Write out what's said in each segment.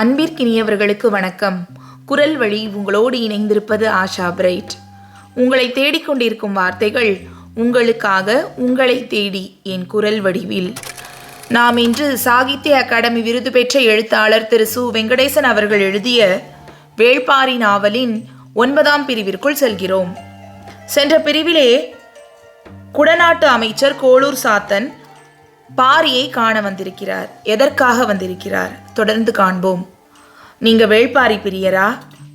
அன்பிற்கினியவர்களுக்கு வணக்கம். குரல் வழி உங்களோடு இணைந்திருப்பது ஆஷா பிரைட். உங்களை தேடிக்கொண்டிருக்கும் வார்த்தைகள் உங்களுக்காக உங்களை தேடி என் குரல் வடிவில். நாம் இன்று சாகித்ய அகாடமி விருது பெற்ற எழுத்தாளர் திரு சு. வெங்கடேசன் அவர்கள் எழுதிய வேள்பாரி நாவலின் ஒன்பதாம் பிரிவிற்குள் செல்கிறோம். சென்ற பிரிவிலே குடநாட்டு அமைச்சர் கோளூர் சாத்தன் பாரியை காண வந்திருக்கிறார். எதற்காக வந்திருக்கிறார்? தொடர்ந்து காண்போம். நீங்கள் வேள்பாரி பிரியரா?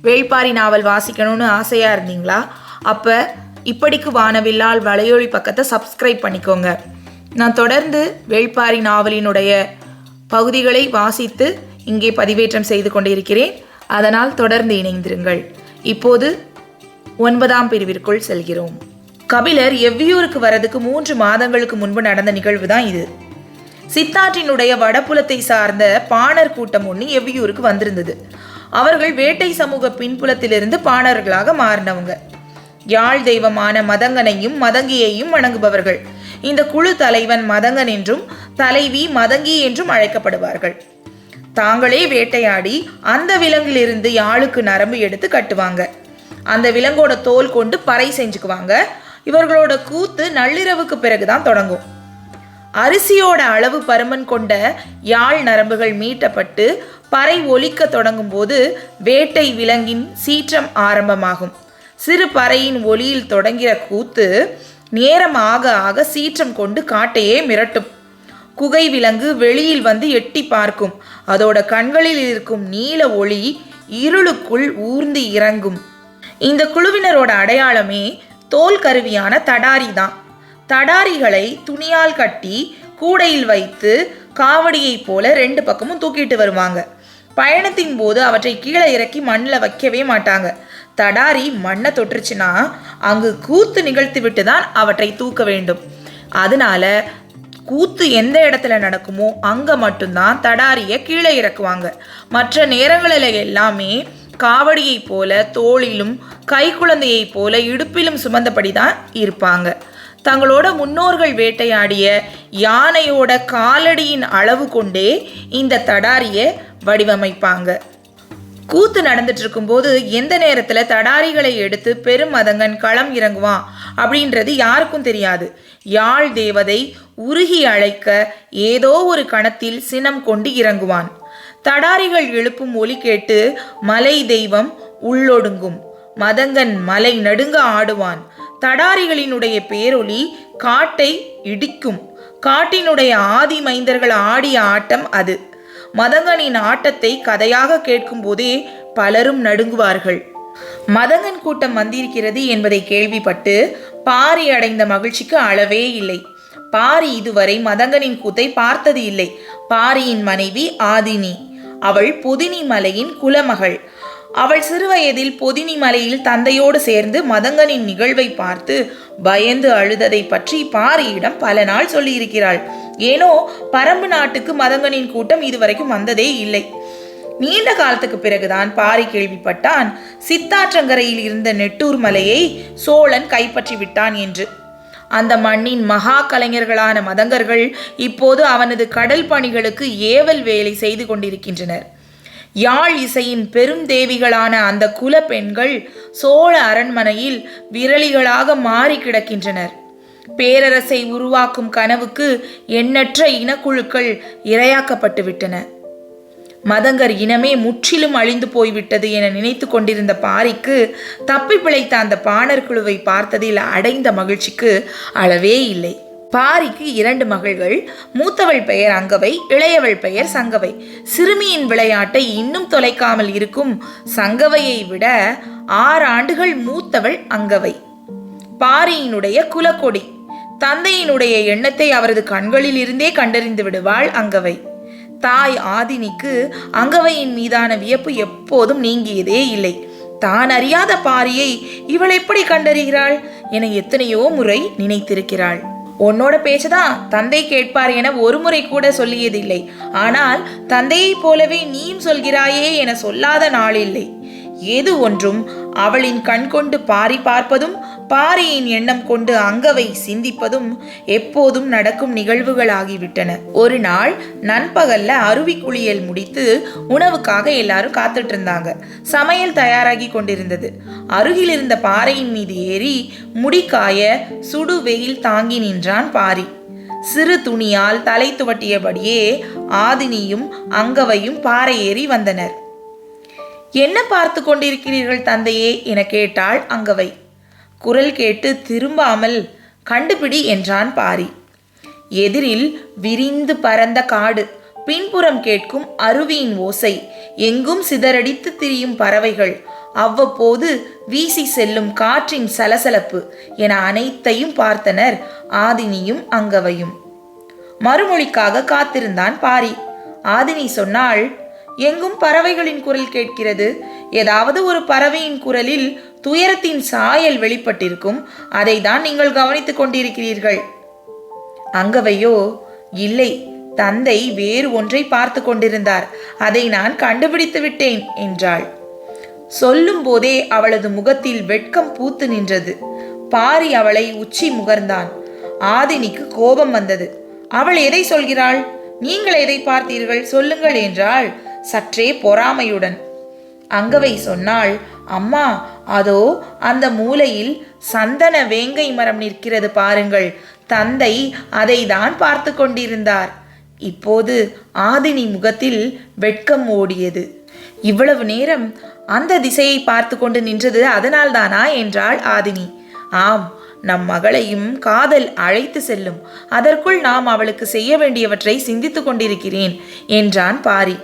வேள்பாரி நாவல் வாசிக்கணும்னு ஆசையாக இருந்தீங்களா? அப்போ இப்படிக்கு வானவில்லால் வலையொலி பக்கத்தை சப்ஸ்கிரைப் பண்ணிக்கோங்க. நான் தொடர்ந்து வேள்பாரி நாவலினுடைய பகுதிகளை வாசித்து இங்கே பதிவேற்றம் செய்து கொண்டிருக்கிறேன். அதனால் தொடர்ந்து இணைந்திருங்கள். இப்போது ஒன்பதாம் பிரிவிற்குள் செல்கிறோம். கபிலர் எவ்வியூருக்கு வரதுக்கு மூன்று மாதங்களுக்கு முன்பு நடந்த நிகழ்வு தான் இது. சித்தாற்றினுடைய வடபுலத்தை சார்ந்த பாணர் கூட்டம் ஒன்று எவ்வியூருக்கு வந்திருந்தது. அவர்கள் வேட்டை சமூக பின்புலத்திலிருந்து பாணர்களாக மாறினவங்க. யாழ் தெய்வமான மதங்கனையும் மதங்கியையும் வணங்குபவர்கள். இந்த குழு தலைவன் மதங்கன் என்றும் தலைவி மதங்கி என்றும் அழைக்கப்படுவார்கள். தாங்களே வேட்டையாடி அந்த விலங்கிலிருந்து யாழுக்கு நரம்பு எடுத்து கட்டுவாங்க. அந்த விலங்கோட தோல் கொண்டு பறை செஞ்சுக்குவாங்க. இவர்களோட கூத்து நள்ளிரவுக்கு பிறகுதான் தொடங்கும். அரிசியோட அளவு பருமன் கொண்ட யாழ் நரம்புகள் மீட்டப்பட்டு பறை ஒலிக்க தொடங்கும் போது வேட்டை விலங்கின் சீற்றம் ஆரம்பமாகும். சிறு பறையின் ஒலியில் தொடங்கிற கூத்து நேரம் ஆக ஆக சீற்றம் கொண்டு காட்டையே மிரட்டும். குகை விலங்கு வெளியில் வந்து எட்டி பார்க்கும். அதோட கண்களில் இருக்கும் நீல ஒளி இருளுக்குள் ஊர்ந்து இறங்கும். இந்த குழுவினரோட அடையாளமே தோல் கருவியான தடாரி தான். தடாரிகளை துணியால் கட்டி கூடையில் வைத்து காவடியைப் போல ரெண்டு பக்கமும் தூக்கிட்டு வருவாங்க. பயணத்தின் போது அவற்றை கீழே இறக்கி மண்ணில் வைக்கவே மாட்டாங்க. தடாரி மண்ணை தொட்டுருச்சுன்னா அங்கு கூத்து நிகழ்த்தி விட்டு தான் அவற்றை தூக்க வேண்டும். அதனால கூத்து எந்த இடத்துல நடக்குமோ அங்கே மட்டும்தான் தடாரியை கீழே இறக்குவாங்க. மற்ற நேரங்களில் எல்லாமே காவடியைப் போல தோளிலும் கைக்குழந்தையைப் போல இடுப்பிலும் சுமந்தபடி தான் இருப்பாங்க. தங்களோட முன்னோர்கள் வேட்டையாடிய யானையோட காலடியின் அளவு கொண்டே இந்த தடாரியை வடிவமைப்பாங்க. கூத்து நடந்துட்டு இருக்கும்போது எந்த நேரத்தில் தடாரிகளை எடுத்து பெரும் மதங்கன் களம் இறங்குவான் அப்படின்றது யாருக்கும் தெரியாது. யாழ் தேவதை உருகி அழைக்க ஏதோ ஒரு கணத்தில் சினம் கொண்டு இறங்குவான். தடாரிகள் எழுப்பும் ஒலி கேட்டு மலை தெய்வம் உள்ளொடுங்கும். மதங்கன் மலை நடுங்க ஆடுவான். தடாரிகளினுடைய பேரொலி காட்டை இடிக்கும். காட்டினுடைய ஆதி மைந்தர்கள் ஆடிய ஆட்டம் அது. மதங்கனின் ஆட்டத்தை கதையாக கேட்கும்போதே பலரும் நடுங்குவார்கள். மதங்கன் கூட்டம் வந்திருக்கிறது என்பதை கேள்விப்பட்டு பாரி அடைந்த மகிழ்ச்சிக்கு அளவே இல்லை. பாரி இதுவரை மதங்கனின் கூத்தை பார்த்தது இல்லை. பாரியின் மனைவி ஆதினி. அவள் புதினி மலையின் குலமகள். அவள் சிறுவயதில் பொதினி மலையில் தந்தையோடு சேர்ந்து மதங்கனின் நிகழ்வை பார்த்து பயந்து அழுததை பற்றி பாரியிடம் பல நாள் சொல்லியிருக்கிறாள். ஏனோ பரம்பு நாட்டுக்கு மதங்கனின் கூட்டம் இதுவரைக்கும் வந்ததே இல்லை. நீண்ட காலத்துக்கு பிறகுதான் பாரி கேள்விப்பட்டான் சித்தாற்றங்கரையில் இருந்த நெட்டூர் மலையை சோழன் கைப்பற்றி விட்டான் என்று. அந்த மண்ணின் மகா கலைஞர்களான மதங்கர்கள் இப்போது அவனது கடல் பணிகளுக்கு ஏவல் வேலை செய்து கொண்டிருக்கின்றனர். யாழ் இசையின் பெருந்தேவிகளான அந்த குல பெண்கள் சோழ அரண்மனையில் விரலிகளாக மாறி கிடக்கின்றனர். பேரரசை உருவாக்கும் கனவுக்கு எண்ணற்ற இனக்குழுக்கள் இரையாக்கப்பட்டுவிட்டன. மதங்கர் இனமே முற்றிலும் அழிந்து போய்விட்டது என நினைத்து கொண்டிருந்த பாரிக்கு தப்பி பிழைத்த அந்த பாணர் குழுவை பார்த்ததில் அடைந்த மகிழ்ச்சிக்கு அளவே இல்லை. பாரிக்கு இரண்டு மகள்கள் மூத்தவள் பெயர் அங்கவை இளையவள் பெயர் சங்கவை. சிறுமியின் விளையாட்டை இன்னும் தொலைக்காமல் இருக்கும் சங்கவையை விட ஆறு ஆண்டுகள் மூத்தவள் அங்கவை. பாரியினுடைய குலக்கொடி தந்தையினுடைய எண்ணத்தை அவரது கண்களில் இருந்தே கண்டறிந்து விடுவாள் அங்கவை. தாய் ஆதினிக்கு அங்கவையின் மீதான வியப்பு எப்போதும் நீங்கியதே இல்லை. தான் அறியாத பாரியை இவள் எப்படி கண்டறிகிறாள் என எத்தனையோ முறை நினைத்திருக்கிறாள். உன்னோட பேச்சுதான் தந்தை கேட்பார் என ஒரு முறை கூட சொல்லியதில்லை. ஆனால் தந்தையைப் போலவே நீயும் சொல்கிறாயே என சொல்லாத நாளில்லை எது ஒன்றும் அவளின் கண் கொண்டு பாரி பார்ப்பதும் பாரியின் எண்ணம் கொண்டு அங்கவை சிந்திப்பதும் எப்போதும் நடக்கும் நிகழ்வுகளாகிவிட்டன. ஒரு நாள் நண்பகல்ல அருவி குளியல் முடித்து உணவுக்காக எல்லாரும் காத்துட்டு இருந்தாங்க சமையல் தயாராகி கொண்டிருந்தது. அருகில் இருந்த பாறையின் மீது ஏறி முடிக்காய சுடு வெயில் தாங்கி நின்றான் பாரி. சிறு துணியால் தலை துவட்டியபடியே ஆதினியும் அங்கவையும் பாறை ஏறி வந்தனர். என்ன பார்த்து கொண்டிருக்கிறீர்கள் தந்தையே? என கேட்டாள் அங்கவை. குரல் கேட்டு திரும்பாமல் கண்டுபிடி என்றான் பாரி. எதிரில் விரிந்து பறந்த காடு பின்புறம் கேட்கும் அருவியின் ஓசை எங்கும் சிதறடித்து திரியும் பறவைகள் அவ்வப்போது வீசி செல்லும் காற்றின் சலசலப்பு என அனைத்தையும் பார்த்தனர் ஆதினியும் அங்கவையும். மறுமொழிக்காக காத்திருந்தான் பாரி. ஆதினி சொன்னாள் எங்கும் பறவைகளின் குரல் கேட்கிறது? ஏதாவது ஒரு பறவையின் குரலில் துயரத்தின் சாயல் வெளிப்பட்டிருக்கும். அதை தான் நீங்கள் கவனித்துக் கொண்டிருக்கிறீர்கள். அங்கவையோ? இல்லை. தந்தை வேறு ஒன்றை பார்த்து கொண்டிருந்தார். அதை நான் கண்டுபிடித்து விட்டேன் என்றாள். சொல்லும் போதே அவளது முகத்தில் வெட்கம் பூத்து நின்றது. பாரி அவளை உச்சி முகர்ந்தான். ஆதினிக்கு கோபம் வந்தது. அவள் எதை சொல்கிறாள்? நீங்கள் எதை பார்த்தீர்கள்? சொல்லுங்கள் என்றாள் சற்றே பொறாமையுடன். அங்கவை சொன்னாள் அம்மா அதோ அந்த மூலையில் சந்தன வேங்கை மரம் நிற்கிறது பாருங்கள். தந்தை அதை தான் பார்த்து கொண்டிருந்தார். இப்போது ஆதினி முகத்தில் வெட்கம் ஓடியது. இவ்வளவு நேரம் அந்த திசையை பார்த்து கொண்டு நின்றது அதனால்தானா? என்றாள் ஆதினி. ஆம் நம் மகளையும் காதல் அழைத்து செல்லும். அதற்குள் நாம் அவளுக்கு செய்ய வேண்டியவற்றை சிந்தித்துக் கொண்டிருக்கிறேன் என்றான் பாரி.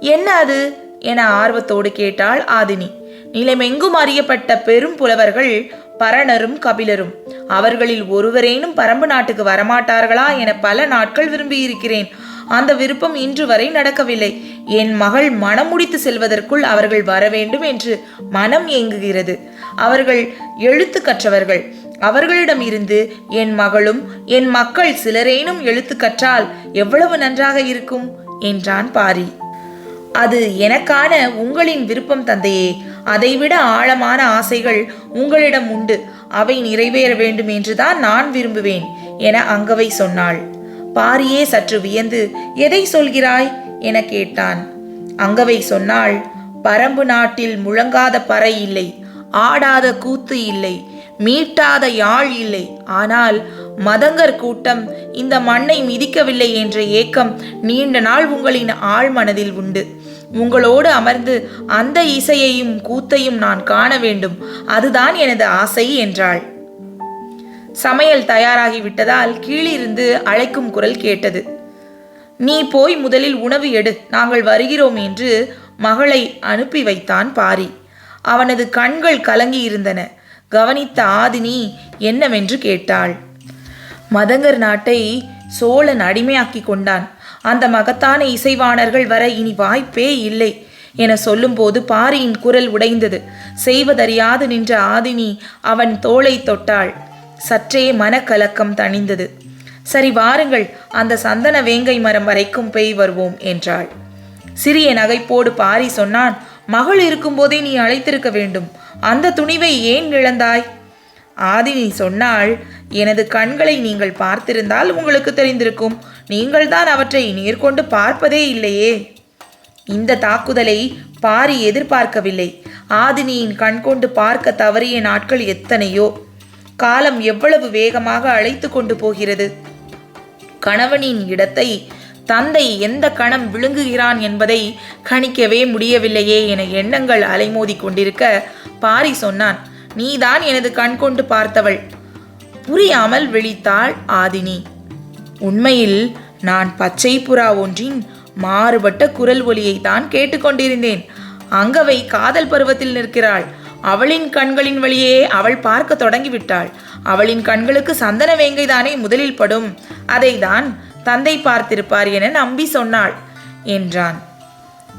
என்ன அது? என ஆர்வத்தோடு கேட்டாள் ஆதினி. நிலைமெங்கும் அறியப்பட்ட பெரும் புலவர்கள் பரணரும் கபிலரும். அவர்களில் ஒருவரேனும் பரம்பு நாட்டுக்கு வரமாட்டார்களா என பல நாட்கள் விரும்பியிருக்கிறேன். அந்த விருப்பம் இன்று வரை நடக்கவில்லை. என் மகள் மனம் முடித்து செல்வதற்குள் அவர்கள் வர வேண்டும் என்று மனம் ஏங்குகிறது. அவர்கள் எழுத்து கற்றவர்கள் அவர்களிடம் இருந்து என் மகளும் என் மக்கள் சிலரேனும் எழுத்து கற்றால் எவ்வளவு நன்றாக இருக்கும்? என்றான் பாரி. அது எனக்கான உங்களின் விருப்பம் தந்தையே. அதைவிட ஆழமான ஆசைகள் உங்களிடம் உண்டு. அவை நிறைவேற வேண்டும் என்றுதான் நான் விரும்புவேன் என அங்கவை சொன்னாள். பாரியே சற்று வியந்து எதை சொல்கிறாய்? என கேட்டான். அங்கவை சொன்னாள் பரம்பு நாட்டில் முழங்காத பறை இல்லை ஆடாத கூத்து இல்லை மீட்டாத யாழ் இல்லை. ஆனால் மதங்கர் கூட்டம் இந்த மண்ணை மிதிக்கவில்லை என்ற ஏக்கம் நீண்ட நாள் உங்களின் ஆழ் மனதில் உண்டு. உங்களோடு அமர்ந்து அந்த இசையையும் கூத்தையும் நான் காண வேண்டும். அதுதான் எனது ஆசை என்றாள். சமையல் தயாராகி விட்டதால் கீழிருந்து அழைக்கும் குரல் கேட்டது. நீ போய் முதலில் உணவு எடு. நாங்கள் வருகிறோம் என்று மகளை அனுப்பி வைத்தான் பாரி. அவனது கண்கள் கலங்கி இருந்தன கவனித்த ஆதினி என்னவென்று கேட்டாள். மதங்கர் நாட்டை சோழன் அடிமையாக்கி கொண்டான். அந்த மகத்தான இசைவாணர்கள் வர இனி வாய்ப்பே இல்லை என சொல்லும்போது பாரியின் குரல் உடைந்தது. செய்வதறியாது நின்ற ஆதினி அவன் தோளை தொட்டாள். சற்றே மனக்கலக்கம் தணிந்தது. சரி வாருங்கள் அந்த சந்தன வேங்கை மரம் வரைக்கும் பெய் வருவோம் என்றாள். சிறிய நகைப்போடு பாரி சொன்னான் மகள் இருக்கும்போதே நீ அழைத்திருக்க வேண்டும். அந்த துணிவை ஏன் இழந்தாய்? ஆதினி சொன்னாள் எனது கண்களை நீங்கள் பார்த்திருந்தால் உங்களுக்கு தெரிந்திருக்கும். நீங்கள்தான் அவற்றை நேர்கொண்டு பார்ப்பதே இல்லையே. இந்த தாக்குதலை பாரி எதிர்பார்க்கவில்லை. ஆதினியின் கண்கொண்டு பார்க்க தவறிய நாட்கள் எத்தனையோ. காலம் எவ்வளவு வேகமாக அழைத்து கொண்டு போகிறது. கணவனின் இடத்தை தந்தை எந்த கணம் விழுங்குகிறான் என்பதை கணிக்கவே முடியவில்லையே என எண்ணங்கள் அலைமோதி கொண்டிருக்க பாரி சொன்னான். நீதான் எனது கண் கொண்டு பார்த்தவள். புரியாமல் விழித்தாள் ஆதினி. உண்மையில் நான் பச்சை புறா ஒன்றின் மாறுபட்ட குரல் ஒலியை தான் கேட்டுக்கொண்டிருந்தேன் அங்கவை காதல் பருவத்தில் நிற்கிறாள். அவளின் கண்களின் வழியே அவள் பார்க்க தொடங்கிவிட்டாள். அவளின் கண்களுக்கு சந்தன வேங்கை தானே முதலில் படும். அதை தான் தந்தை பார்த்திருப்பார் என நம்பி சொன்னாள் என்றான்.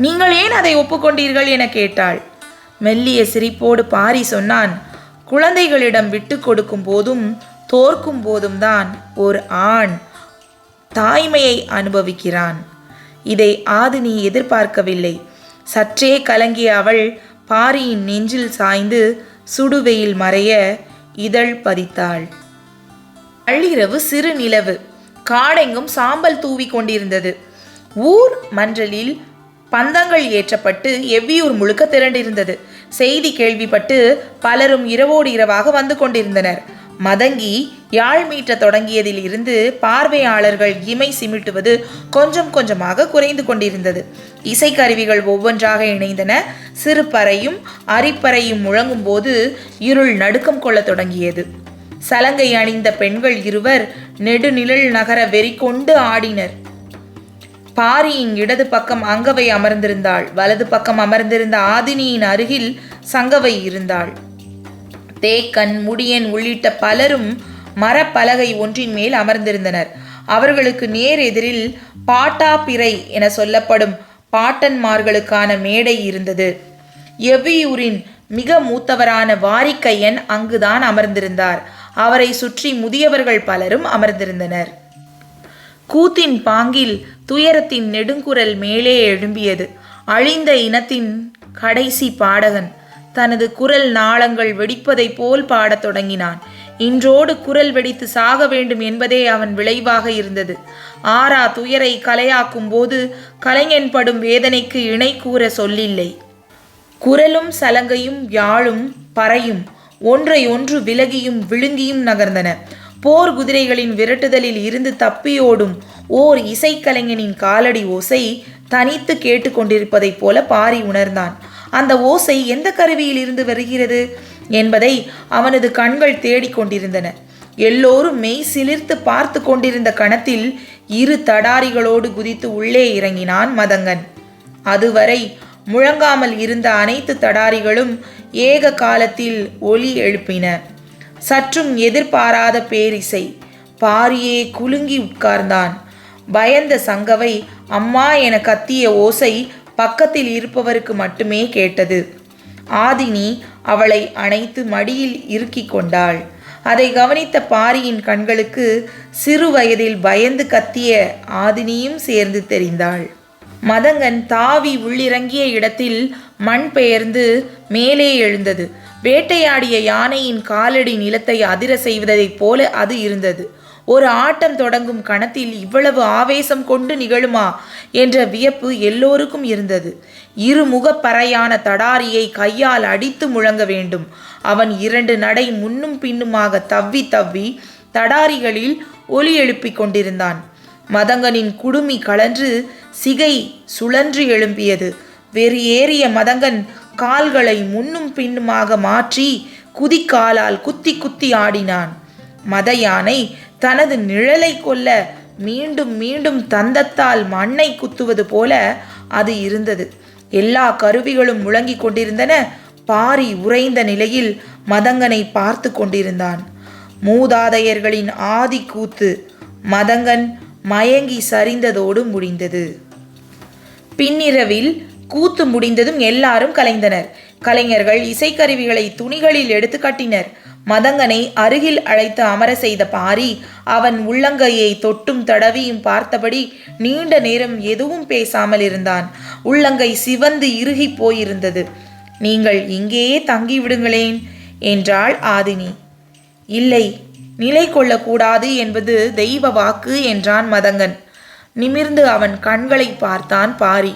நீங்கள் ஏன் அதை ஒப்புக்கொண்டீர்கள் என கேட்டாள். மெல்லிய சிரிப்போடு பாரி சொன்னான். குழந்தைகளிடம் விட்டு கொடுக்கும் போதும் தோற்கும் போதும் தான் ஒரு ஆண் தாய்மையை அனுபவிக்கிறான். இதை ஆதினி எதிர்பார்க்கவில்லை. சற்றே கலங்கிய அவள் பாரியின் நெஞ்சில் சாய்ந்து சுடுவெயில் மறைய இதழ் பதித்தாள். நள்ளிரவு சிறு நிலவு. காடெங்கும் சாம்பல் தூவி கொண்டிருந்தது. ஊர் மன்றலில் பந்தங்கள் ஏற்றப்பட்டு எவ்வியூர் முழுக்க திரண்டிருந்தது. செய்தி கேள்விப்பட்டு பலரும் இரவோடு இரவாக வந்து கொண்டிருந்தனர். மதங்கி யாழ் மீட்ட தொடங்கியதில் இருந்து பார்வையாளர்கள் இமை சிமிட்டுவது கொஞ்சம் கொஞ்சமாக குறைந்து கொண்டிருந்தது. இசைக்கருவிகள் ஒவ்வொன்றாக இணைந்தன. சிறு பறையும் அரிப்பறையும் முழங்கும் போது இருள் நடுக்கம் கொள்ளத் தொடங்கியது. சலங்கை அணிந்த பெண்கள் இருவர் நெடுநிழல் நகர வெறி கொண்டு ஆடினர். பாரியின் இடது பக்கம் அங்கவை அமர்ந்திருந்தாள். வலது பக்கம் அமர்ந்திருந்த ஆதினியின் அருகில் சங்கவை இருந்தாள். தேக்கன் முடியன் உள்ளிட்ட பலரும் மரப்பலகை ஒன்றின் மேல் அமர்ந்திருந்தனர். அவர்களுக்கு நேர் எதிரில் பாட்டாப்பிறை என சொல்லப்படும் பாட்டன்மார்களுக்கான மேடை இருந்தது. எவ்வியூரின் மிக மூத்தவரான வாரிக்கையன் அங்குதான் அமர்ந்திருந்தார். அவரை சுற்றி முதியவர்கள் பலரும் அமர்ந்திருந்தனர். கூத்தின் பாங்கில் துயரத்தின் நெடுங்குரல் மேலே எழும்பியது. அழிந்த இனத்தின் கடைசி பாடகன். தனது குரல் நாளங்கள் வெடிப்பதைப் போல் பாடத் தொடங்கினான். இன்றோடு குரல் வெடித்து சாக வேண்டும் என்பதே அவன் விளைவாக இருந்தது. ஆறா துயரை கலையாக்கும் போது கலைஞன் படும் வேதனைக்கு இணை கூற சொல்லில்லை. குரலும் சலங்கையும் யாழும் பறையும் ஒன்றை ஒன்று விலகியும் விழுங்கியும் நகர்ந்தன. போர் குதிரைகளின் விரட்டுதலில் இருந்து தப்பியோடும் ஓர் இசைக்கலைஞனின் காலடி ஓசை தனித்து கேட்டுக்கொண்டிருப்பதைப் போல பாரி உணர்ந்தான். அந்த ஓசை எந்த கருவியில் இருந்து வருகிறது என்பதை அவனது கண்கள் தேடிக்கொண்டிருந்தன எல்லோரும் மெய் சிலிர்த்து பார்த்து கொண்டிருந்த கணத்தில் இரு தடாரிகளோடு குதித்து உள்ளே இறங்கினான் மதங்கன். அதுவரை முழங்காமல் இருந்த அனைத்து தடாரிகளும் ஏக காலத்தில் ஒலி எழுப்பின. சற்றும் எதிர்பாராத பேரிசை. பாரியே குலுங்கி உட்கார்ந்தான். பயந்த சங்கவை அம்மா என கத்திய ஓசை பக்கத்தில் இருப்பவருக்கு மட்டுமே கேட்டது. ஆதினி அவளை அணைத்து மடியில் இறுக்கி கொண்டாள். அதை கவனித்த பாரியின் கண்களுக்கு சிறு வயதில் பயந்து கத்திய ஆதினியும் சேர்ந்து தெரிந்தாள். மதங்கன் தாவி உள்ளிறங்கிய இடத்தில் மண் பெயர்ந்து மேலே எழுந்தது. வேட்டையாடிய யானையின் காலடி நிலத்தை அதிர செய்வதைப் போல அது இருந்தது. ஒரு ஆட்டம் தொடங்கும் கணத்தில் இவ்வளவு ஆவேசம் கொண்டு நிகழுமா என்ற வியப்பு எல்லோருக்கும் இருந்தது. இருமுகப்பறையான தடாரியை கையால் அடித்து முழங்க வேண்டும். அவன் இரண்டு நடை முன்னும் பின்னுமாக தவ்வி தவ்வி தடாரிகளில் ஒலி எழுப்பிக் கொண்டிருந்தான். மதங்கனின் குடுமி கலன்று சிகை சுழன்று எழும்பியது. வெறி ஏறிய மதங்கன் கால்களை முன்னும் பின்னுமாக மாற்றி குதிக்காலால் குத்தி குத்தி ஆடினான். மத யானை தனது நிழலை கொல்ல மீண்டும் மீண்டும் தந்தத்தால் மண்ணை குத்துவது போல அது இருந்தது. எல்லா கருவிகளும் முழங்கிக் கொண்டிருந்தன. பாரி உறைந்த நிலையில் மதங்கனை பார்த்து கொண்டிருந்தான். மூதாதையர்களின் ஆதி கூத்து மதங்கன் மயங்கி சரிந்ததோடு முடிந்தது. பின்னிரவில் கூத்து முடிந்ததும் எல்லாரும் கலைந்தனர். கலைஞர்கள் இசைக்கருவிகளை துணிகளில் எடுத்து கட்டினர். மதங்கனை அருகில் அழைத்து அமர செய்த பாரி அவன் உள்ளங்கையை தொட்டும் தடவியும் பார்த்தபடி நீண்ட நேரம் எதுவும் பேசாமல் இருந்தான். உள்ளங்கை சிவந்து இறுகி போயிருந்தது. நீங்கள் இங்கேயே தங்கி விடுங்களேன் என்றாள் ஆதினி. இல்லை நிலை கொள்ளக்கூடாது என்பது தெய்வ வாக்கு என்றான் மதங்கன். நிமிர்ந்து அவன் கண்களை பார்த்தான் பாரி.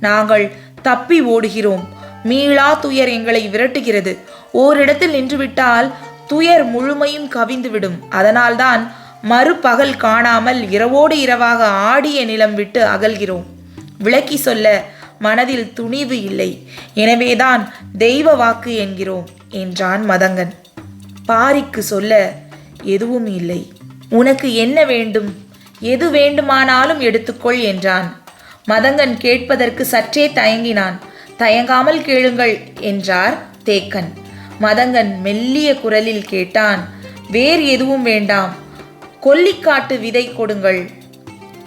நாங்கள் தப்பி ஓடுகிறோம். மீளா துயர் எங்களை விரட்டுகிறது. ஓரிடத்தில் நின்றுவிட்டால் துயர் முழுமையும் கவிந்துவிடும். அதனால்தான் மறுபகல் காணாமல் இரவோடு இரவாக ஆடிய நிலம் விட்டு அகல்கிறோம். விளக்கி சொல்ல மனதில் துணிவு இல்லை. எனவேதான் தெய்வ வாக்கு என்கிறோம் என்றான் மதங்கன். பாரிக்கு சொல்ல எதுவும் இல்லை. உனக்கு என்ன வேண்டும்? எது வேண்டுமானாலும் எடுத்துக்கொள் என்றான். மதங்கன் கேட்பதற்கு சற்றே தயங்கினான். தயங்காமல் கேளுங்கள் என்றார் தேக்கன். மதங்கன் மெல்லிய குரலில் கேட்டான் வேறு எதுவும் வேண்டாம். கொல்லிக்காட்டு விதை கொடுங்கள்.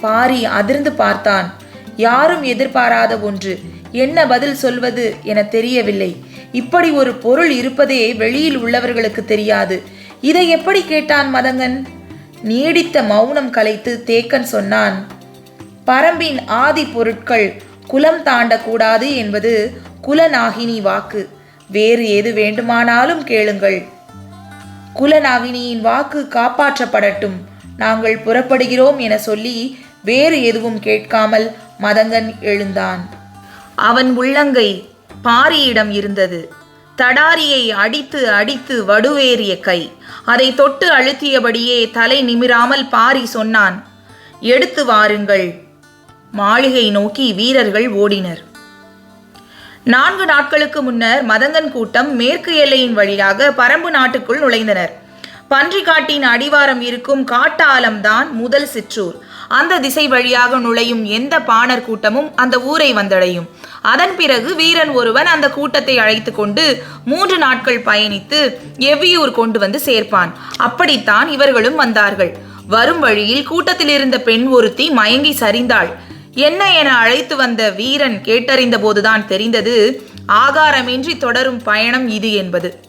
பாரி அதிர்ந்து பார்த்தான் யாரும் எதிர்பாராத ஒன்று. என்ன பதில் சொல்வது என தெரியவில்லை. இப்படி ஒரு பொருள் இருப்பதே வெளியில் உள்ளவர்களுக்கு தெரியாது. இதை எப்படி கேட்டான் மதங்கன்? நீடித்த மௌனம் கலைத்து தேக்கன் சொன்னான் பரம்பின் ஆதி பொருட்கள் குலம் தாண்டக்கூடாது என்பது குலநாகினி வாக்கு. வேறு எது வேண்டுமானாலும் கேளுங்கள். குலநாகினியின் வாக்கு காப்பாற்றப்படட்டும். நாங்கள் புறப்படுகிறோம் என சொல்லி வேறு எதுவும் கேட்காமல் மதங்கன் எழுந்தான். அவன் உள்ளங்கை பாரியிடம் இருந்தது. தடாரியை அடித்து அடித்து வடுவேறிய கை. அதை தொட்டு அழுத்தியபடியே தலை நிமிராமல் பாரி சொன்னான். எடுத்து வாருங்கள். மாளிகை நோக்கி வீரர்கள் ஓடினர். நான்கு நாட்களுக்கு முன்னர் மதங்கன் கூட்டம் மேற்கு எல்லையின் வழியாக பரம்பு நாட்டுக்குள் நுழைந்தனர். பன்றிக்காட்டின் அடிவாரம் இருக்கும் காட்டாலம்தான் முதல் சிற்றூர். அந்த திசை வழியாக நுழையும் எந்த பாணர் கூட்டமும் அந்த ஊரை வந்தடையும். அதன் பிறகு வீரன் ஒருவன் அந்த கூட்டத்தை அழைத்து கொண்டு மூன்று நாட்கள் பயணித்து எவ்வியூர் கொண்டு வந்து சேர்ப்பான். அப்படித்தான் இவர்களும் வந்தார்கள். வரும் வழியில் கூட்டத்தில் இருந்த பெண் ஒருத்தி மயங்கி சரிந்தாள். என்ன என அழைத்து வந்த வீரன் கேட்டறிந்த போதுதான் தெரிந்தது ஆகாரமின்றி தொடரும் பயணம் இது என்பது.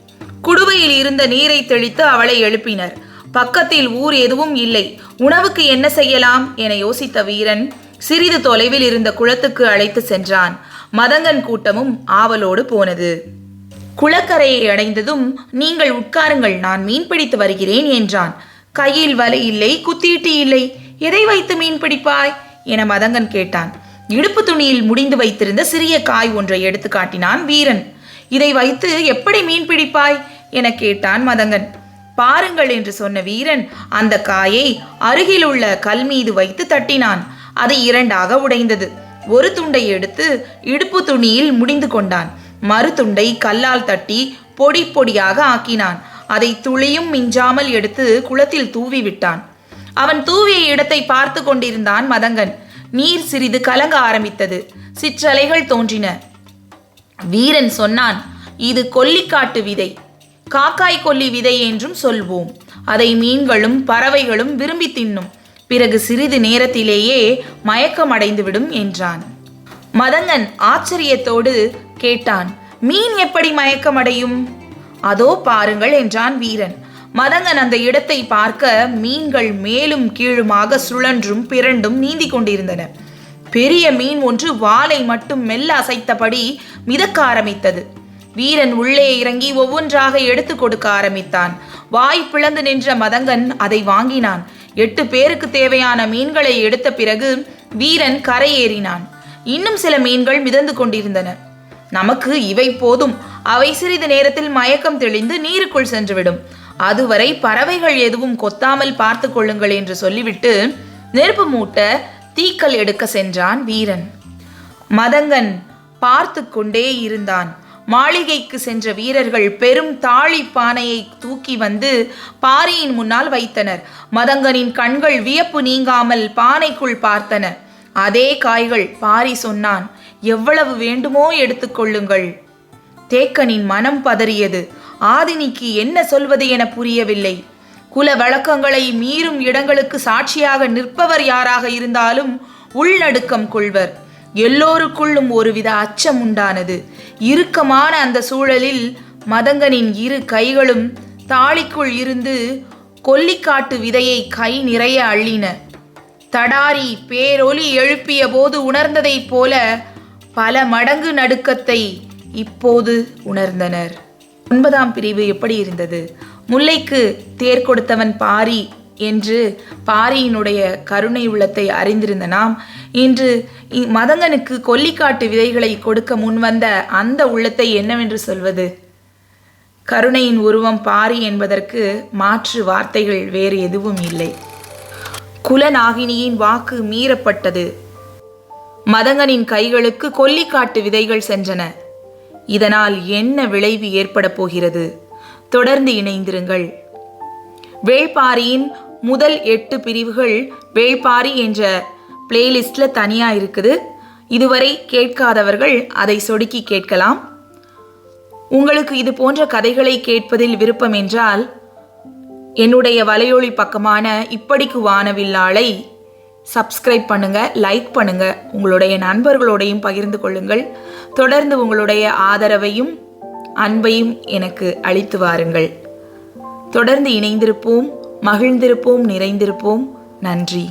குடுவையில் இருந்த நீரை தெளித்து அவளை எழுப்பினர். பக்கத்தில் ஊர் எதுவும் இல்லை உணவுக்கு என்ன செய்யலாம் என யோசித்த வீரன் சிறிது தொலைவில் இருந்த குளத்துக்கு அழைத்து சென்றான். மதங்கன் கூட்டமும் ஆவலோடு போனது. குளக்கரையை அடைந்ததும் நீங்கள் உட்காருங்கள் நான் மீன் பிடித்து வருகிறேன் என்றான். கையில் வலை இல்லை குத்தீட்டு இல்லை. எதை வைத்து மீன் பிடிப்பாய்? என மதங்கன் கேட்டான். இடுப்பு துணியில் முடிந்து வைத்திருந்த சிறிய காய் ஒன்றை எடுத்து காட்டினான் வீரன். இதை வைத்து எப்படி மீன் பிடிப்பாய்? என கேட்டான் மதங்கன். பாருங்கள் என்று சொன்ன வீரன் அந்த காயை அருகிலுள்ள கல் மீது வைத்து தட்டினான். அது இரண்டாக உடைந்தது. ஒரு துண்டை எடுத்து இடுப்பு துணியில் முடிந்து கொண்டான். மறு துண்டை கல்லால் தட்டி பொடி பொடியாக ஆக்கினான். அதை துளியும் மிஞ்சாமல் எடுத்து குளத்தில் தூவி விட்டான். அவன் தூவிய இடத்தை பார்த்து கொண்டிருந்தான் மதங்கன். நீர் சிறிது கலங்க ஆரம்பித்தது. சிற்றலைகள் தோன்றின. வீரன் சொன்னான் இது கொல்லிக்காட்டு விதை. காக்காய் கொல்லி விதை என்றும் சொல்வோம். அதை மீன்களும் பறவைகளும் விரும்பி தின்னும். பிறகு சிறிது நேரத்திலேயே மயக்கமடைந்துவிடும் என்றான். மதங்கன் ஆச்சரியத்தோடு கேட்டான் மீன் எப்படி மயக்கமடையும் அதோ பாருங்கள் என்றான் வீரன். மதங்கன் அந்த இடத்தை பார்க்க மீன்கள் மேலும் கீழுமாக சுழன்றும் பிறண்டும் நீந்தி கொண்டிருந்தன. பெரிய மீன் ஒன்று வாலை மட்டும் மெல்ல அசைத்தபடி மிதக்க ஆரம்பித்தது. வீரன் உள்ளே இறங்கி ஒவ்வொன்றாக எடுத்து கொடுக்க ஆரம்பித்தான். வாய் பிளந்து நின்ற மதங்கன் அதை வாங்கினான். எட்டு பேருக்கு தேவையான மீன்களை எடுத்த பிறகு வீரன் கரையேறினான். இன்னும் சில மீன்கள் மிதந்து கொண்டிருந்தன. நமக்கு இவை போதும். அவை சிறிது நேரத்தில் மயக்கம் தெளிந்து நீருக்குள் சென்றுவிடும். அதுவரை பறவைகள் எதுவும் கொத்தாமல் பார்த்து கொள்ளுங்கள் என்று சொல்லிவிட்டு நெருப்பு மூட்ட தீக்கல் எடுக்க சென்றான் வீரன். மதங்கன் பார்த்து கொண்டே இருந்தான். மாளிகைக்கு சென்ற வீரர்கள் பெரும் தாழி பானையை தூக்கி வந்து பாரியின் முன்னால் வைத்தனர். மதங்கனின் கண்கள் வியப்பு நீங்காமல் பானைக்குள் பார்த்தன. அதே காய்கள் பாரி சொன்னான் எவ்வளவு வேண்டுமோ எடுத்துக்கொள்ளுங்கள் தேக்கனின் மனம் பதறியது. ஆதினிக்கு என்ன சொல்வது என புரியவில்லை. குல வழக்கங்களை மீறும் இடங்களுக்கு சாட்சியாக நிற்பவர் யாராக இருந்தாலும் உள்நடுக்கம் கொள்வர். எல்லோருக்குள்ளும் ஒருவித அச்சம் உண்டானது. இறுக்கமான அந்த சூழலில் மதங்கனின் இரு கைகளும் தாளிக்குள் இருந்து கொல்லிக்காட்டு விதையை கை நிறைய அள்ளின. தடாரி பேரொலி எழுப்பிய போது உணர்ந்ததைப் போல பல மடங்கு நடுக்கத்தை இப்போது உணர்ந்தனர். ஒன்பதாம் பிரிவு எப்படி இருந்தது? முல்லைக்கு தேர் கொடுத்தவன் பாரி என்று பாரியினுடைய கருணை உள்ளத்தை அறிந்திருந்த நாம் இன்று மதங்கனுக்கு கொல்லிக்காட்டு விதைகளை கொடுக்க முன்வந்த அந்த உள்ளத்தை என்னவென்று சொல்வது? கருணையின் உருவம் பாரி என்பதற்கு மாற்று வார்த்தைகள் வேறு எதுவும் இல்லை. குலநாகினியின் வாக்கு மீறப்பட்டது. மதங்கனின் கைகளுக்கு கொல்லிக்காட்டு விதைகள் சென்றன. இதனால் என்ன விளைவு ஏற்பட போகிறது? தொடர்ந்து இணைந்திருங்கள். வேள்பாரியின் முதல் எட்டு பிரிவுகள் வேள்பாரி என்ற பிளேலிஸ்டில் தனியாக இருக்குது. இதுவரை கேட்காதவர்கள் அதை சொடுக்கி கேட்கலாம். உங்களுக்கு இது போன்ற கதைகளை கேட்பதில் விருப்பம் என்றால் என்னுடைய வலையொலி பக்கமான இப்படிக்கு வானவில்லாளை சப்ஸ்கிரைப் பண்ணுங்க லைக் பண்ணுங்க. உங்களுடைய நண்பர்களோடையும் பகிர்ந்து கொள்ளுங்கள். தொடர்ந்து உங்களுடைய ஆதரவையும் அன்பையும் எனக்கு அளித்து வாருங்கள். தொடர்ந்து இணைந்திருப்போம் மகிழ்ந்திருப்போம் நிறைந்திருப்போம். நன்றி.